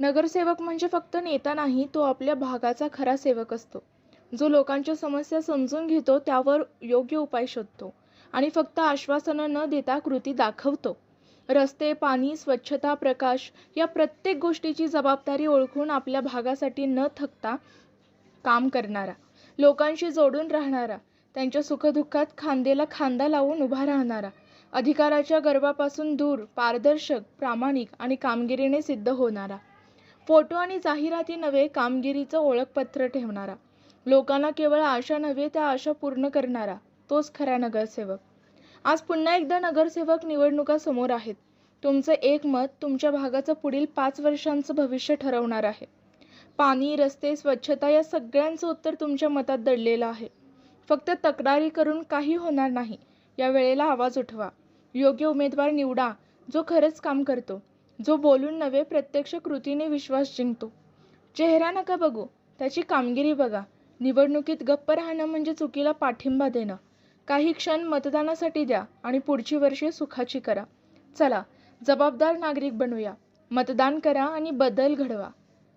नगरसेवक म्हणजे फक्त नेता नाही तो आपल्या भागाचा खरा सेवक असतो. जो लोकांच्या समस्या समजून घेतो त्यावर योग्य उपाय शोधतो आणि फक्त आश्वासनं न देता कृती दाखवतो. रस्ते पाणी स्वच्छता प्रकाश या प्रत्येक गोष्टीची जबाबदारी ओळखून आपल्या भागासाठी न थकता काम करणारा लोकांशी जोडून राहणारा त्यांच्या सुखदुःखात खांद्याला खांदा लावून उभा राहणारा अधिकाराच्या गर्वापासून दूर पारदर्शक प्रामाणिक आणि कामगिरीने सिद्ध होणारा. फोटो आणि जाहिराती नव्हे कामगिरीचं ओळखपत्र ठेवणारा. लोकांना केवळ आशा नव्हे त्या आशा पूर्ण करणारा. तोच खरा नगरसेवक. आज पुन्हा एकदा नगरसेवक निवडणुका समोर आहेत. तुमचं एक मत तुमच्या भागाचं पुढील पाच वर्षांचं भविष्य ठरवणार आहे. पाणी रस्ते स्वच्छता या सगळ्यांचं उत्तर तुमच्या मतात दडलेलं आहे. फक्त तक्रारी करून काही होणार नाही. या वेळेला आवाज उठवा. योग्य उमेदवार निवडा. जो खरंच काम करतो. जो बोलून नव्हे प्रत्यक्ष कृतीने विश्वास जिंकतो. चेहरा नका बघू त्याची कामगिरी बघा. निवडणुकीत गप्प राहणं म्हणजे चुकीला पाठिंबा देणं. काही क्षण मतदानासाठी द्या आणि पुढची वर्षे सुखाची करा. चला जबाबदार नागरिक बनूया. मतदान करा आणि बदल घडवा.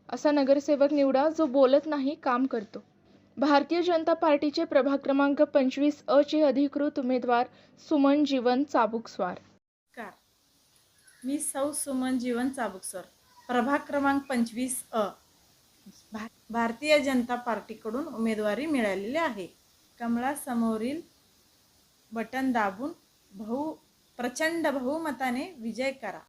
असा नगरसेवक निवडा जो बोलत नाही काम करतो. भारतीय जनता पार्टीचे प्रभाग क्रमांक पंचवीस अ चे अधिकृत उमेदवार सुमन जीवन चाबुकस्वार. मी सौ सुमन जीवन चाबुकसर. प्रभाग क्रमांक पंचवीस अ. भा भारतीय जनता पार्टीकडून उमेदवारी मिळालेली आहे. कमळासमोरील बटन दाबून बहु प्रचंड बहुमताने विजय करा.